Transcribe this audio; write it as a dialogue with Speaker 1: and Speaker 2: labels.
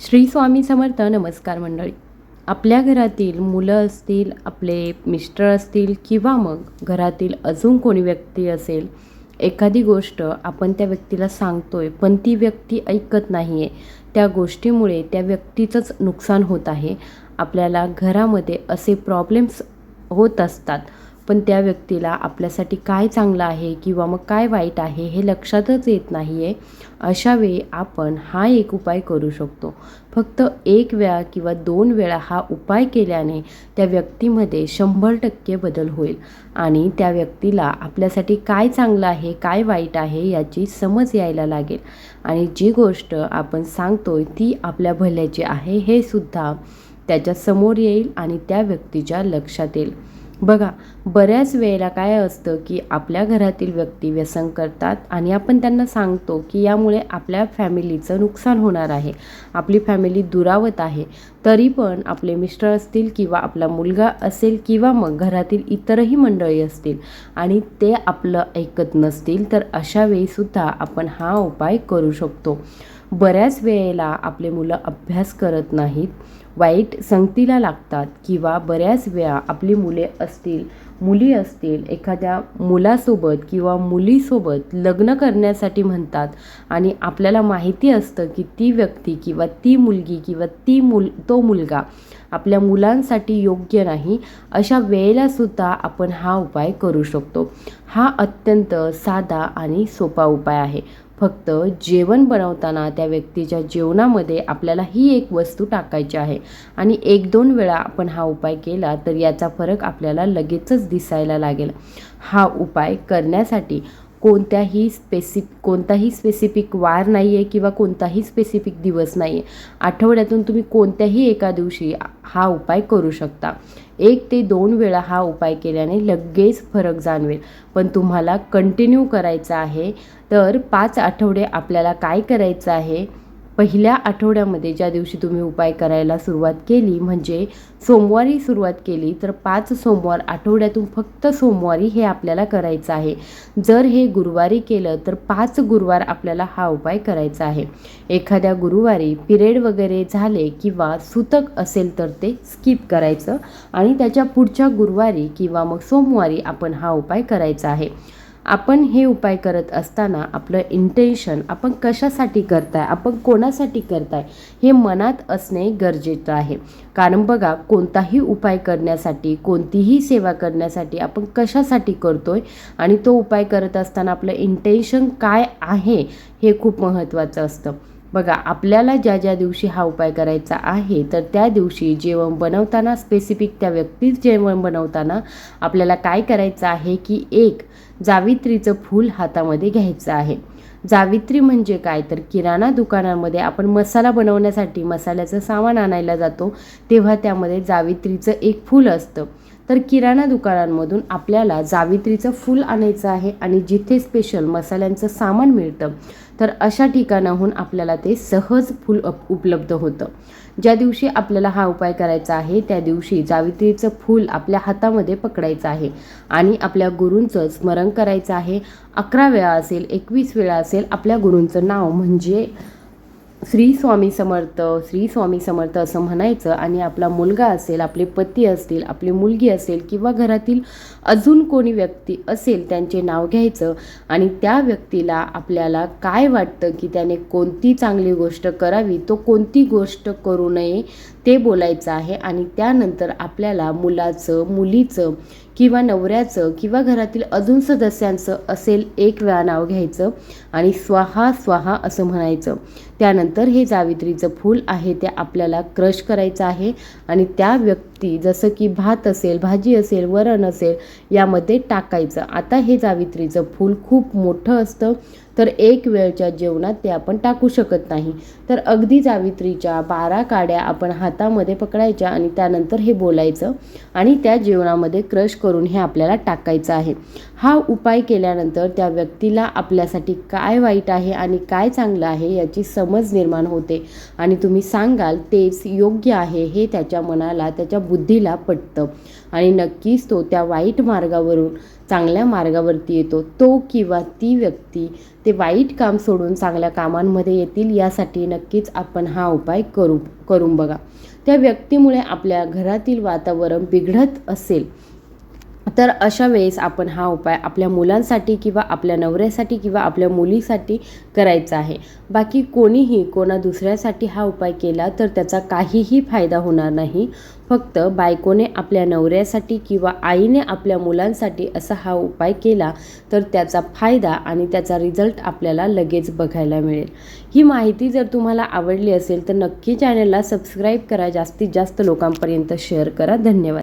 Speaker 1: श्री स्वामी समर्थ नमस्कार मंडळी. आपल्या घरातील मुलं असतील आपले मिस्टर असतील किंवा मग घरातील अजून कोणी व्यक्ती असेल एखादी गोष्ट आपण त्या व्यक्तीला सांगतोय पण ती व्यक्ती ऐकत नाही आहे त्या गोष्टीमुळे त्या व्यक्तीचंच नुकसान होत आहे. आपल्याला घरामध्ये असे प्रॉब्लेम्स होत असतात. पण त्या व्यक्तीला आपल्यासाठी काय चांगलं आहे किंवा मग काय वाईट आहे हे लक्षातच येत नाही आहे अशा वेळी आपण हा एक उपाय करू शकतो. फक्त एक वेळा किंवा दोन वेळा हा उपाय केल्याने त्या व्यक्तीमध्ये शंभर टक्के बदल होईल आणि त्या व्यक्तीला आपल्यासाठी काय चांगलं आहे काय वाईट आहे याची समज यायला लागेल. आणि जी गोष्ट आपण सांगतोय ती आपल्या भल्याची आहे हे सुद्धा त्याच्यासमोर येईल आणि त्या व्यक्तीच्या लक्षात येईल. बघा बऱ्याच वेळेला काय असतं की आपल्या घरातील व्यक्ती व्यसन करतात आणि आपण त्यांना सांगतो की यामुळे आपल्या फॅमिलीचं नुकसान होणार आहे. आपली फॅमिली दुरावत आहे. तरी पण आपले मिस्टर असतील किंवा आपला मुलगा असेल किंवा मग घरातील इतरही मंडळी असतील आणि ते आपलं ऐकत नसतील तर अशा वेळीसुद्धा आपण हा उपाय करू शकतो. बऱ्याच वेळेला आपले मुलं अभ्यास करत नाहीत. वाईट संगतीला लागतात किंवा बऱ्याच वेळा आपली मुले असतील मुली असतील एखाद्या मुलासोबत किंवा मुलीसोबत लग्न करण्यासाठी म्हणतात आणि आपल्याला माहिती असतं की ती व्यक्ती किंवा ती मुलगी किंवा ती मुल तो मुलगा आपल्या मुलांसाठी योग्य नाही अशा वेळेलासुद्धा आपण हा उपाय करू शकतो. हा अत्यंत साधा आणि सोपा उपाय आहे. फक्त जेवण बनवताना त्या व्यक्तीच्या जेवणामध्ये आपल्याला ही एक वस्तू टाकायची आहे. आणि एक दोन वेळा आपण हा उपाय केला तर याचा फरक आपल्याला लगेचच दिसायला लागेल. हा उपाय करण्यासाठी कोणत्याही स्पेसिफ कोणताही स्पेसिफिक वार नाही आहे किंवा कोणताही स्पेसिफिक दिवस नाही आहे आठवड्यातून तुम्ही कोणत्याही एका दिवशी हा उपाय करू शकता. एक ते दोन वेळा हा उपाय केल्याने लगेच फरक जाणवेल. पण तुम्हाला कंटिन्यू करायचा आहे तर पाच आठवडे आपल्याला काय करायचं आहे? पहिल्या आठवड्यामध्ये ज्या दिवशी तुम्ही उपाय करायला सुरुवात केली म्हणजे सोमवारी सुरुवात केली तर पाच सोमवार आठवड्यातून फक्त सोमवारी हे आपल्याला करायचं आहे. जर हे गुरुवारी केलं तर पाच गुरुवार आपल्याला हा उपाय करायचा आहे. एखाद्या गुरुवारी पिरियड वगैरे झाले किंवा सुतक असेल तर ते स्किप करायचं आणि त्याच्या पुढच्या गुरुवारी किंवा मग सोमवारी आपण हा उपाय करायचा आहे. आपण हे उपाय करत असताना आपलं इंटेन्शन आपण कशासाठी करताय आपण कोणासाठी करताय हे मनात असणे गरजेचं आहे. कारण बघा कोणताही उपाय करण्यासाठी कोणतीही सेवा करण्यासाठी आपण कशासाठी करतोय आणि तो उपाय करत असताना आपलं इंटेन्शन काय आहे हे खूप महत्त्वाचं असतं. बघा आपल्याला ज्या ज्या दिवशी हा उपाय करायचा आहे तर त्या दिवशी जेवण बनवताना स्पेसिफिक त्या व्यक्तीच जेवण बनवताना आपल्याला काय करायचं आहे की एक जावित्रीचं फूल हातामध्ये घ्यायचं आहे. जावित्री म्हणजे काय? तर किराणा दुकानामध्ये आपण मसाला बनवण्यासाठी मसाल्याचं सामान आणायला जातो तेव्हा त्यामध्ये जावित्रीचं एक फूल असतं. तर किराणा दुकानांमधून आपल्याला जावित्रीचं फूल आणायचं आहे आणि जिथे स्पेशल मसाल्यांचं सामान मिळतं तर अशा ठिकाणाहून आपल्याला ते सहज फूल अप उपलब्ध होतं. ज्या दिवशी आपल्याला हा उपाय करायचा आहे त्या दिवशी जावित्रीचं फूल आपल्या हातामध्ये पकडायचं आहे आणि आपल्या गुरूंचं स्मरण करायचं आहे. अकरा वेळा असेल एकवीस वेळा असेल असेल आपल्या गुरूंचं नाव म्हणजे श्री स्वामी समर्थ श्री स्वामी समर्थ असं म्हणायचं आणि आपला मुलगा असेल आपले पती असतील आपली मुलगी असेल किंवा घरातील अजून कोणी व्यक्ती असेल त्यांचे नाव घ्यायचं आणि त्या व्यक्तीला आपल्याला काय वाटतं की त्याने कोणती चांगली गोष्ट करावी तो कोणती गोष्ट करू नये ते बोलायचं आहे आणि त्यानंतर आपल्याला मुलाचं मुलीचं किंवा नवऱ्याचं किंवा घरातील अजून सदस्यांचं असेल एक वेळा नाव घ्यायचं आणि स्वाहा स्वाहा असं म्हणायचं. त्यानंतर हे जावित्रीचं फूल आहे ते आपल्याला क्रश करायचं आहे आणि त्या व्यक्ती जसं की भात असेल भाजी असेल वरण असेल यामध्ये टाकायचं. आता हे जावित्रीचं फूल खूप मोठं असतं. तर एक वेळच्या जेवणात ते आपण टाकू शकत नाही. तर अगदी जावित्रीच्या बारा काड्या आपण हातामध्ये पकडायच्या आणि त्यानंतर हे बोलायचं आणि त्या जेवणामध्ये क्रश करून हे आपल्याला टाकायचं आहे. हा उपाय केल्यानंतर त्या व्यक्तीला आपल्यासाठी काय वाईट आहे आणि काय चांगलं आहे याची समज निर्माण होते. आणि तुम्ही सांगाल तेच योग्य आहे हे त्याच्या मनाला त्याच्या बुद्धीला पटतं. आणि नक्कीच तो त्या वाईट मार्गावरून चांगल्या मार्गावरती येतो तो किंवा ती व्यक्ती ते वाईट काम सोडून चांगल्या कामांमध्ये येतील यासाठी नक्कीच आपण हा उपाय करू करून बघा. त्या व्यक्तीमुळे आपल्या घरातील वातावरण बिघडत असेल तर अशा वेळेस आपण हा उपाय आपल्या मुलांसाठी किंवा आपल्या नवऱ्यासाठी किंवा आपल्या मुलीसाठी करायचा आहे. बाकी कोणीही कोणा दुसऱ्यासाठी हा उपाय केला तर त्याचा काहीही फायदा होणार नाही. फक्त बायकोने आपल्या नवऱ्यासाठी किंवा आईने आपल्या मुलांसाठी असा हा उपाय केला तर त्याचा फायदा आणि त्याचा रिझल्ट आपल्याला लगेच बघायला मिळेल. ही माहिती जर तुम्हाला आवडली असेल तर नक्की चॅनलला सबस्क्राईब करा. जास्तीत जास्त लोकांपर्यंत शेअर करा. धन्यवाद.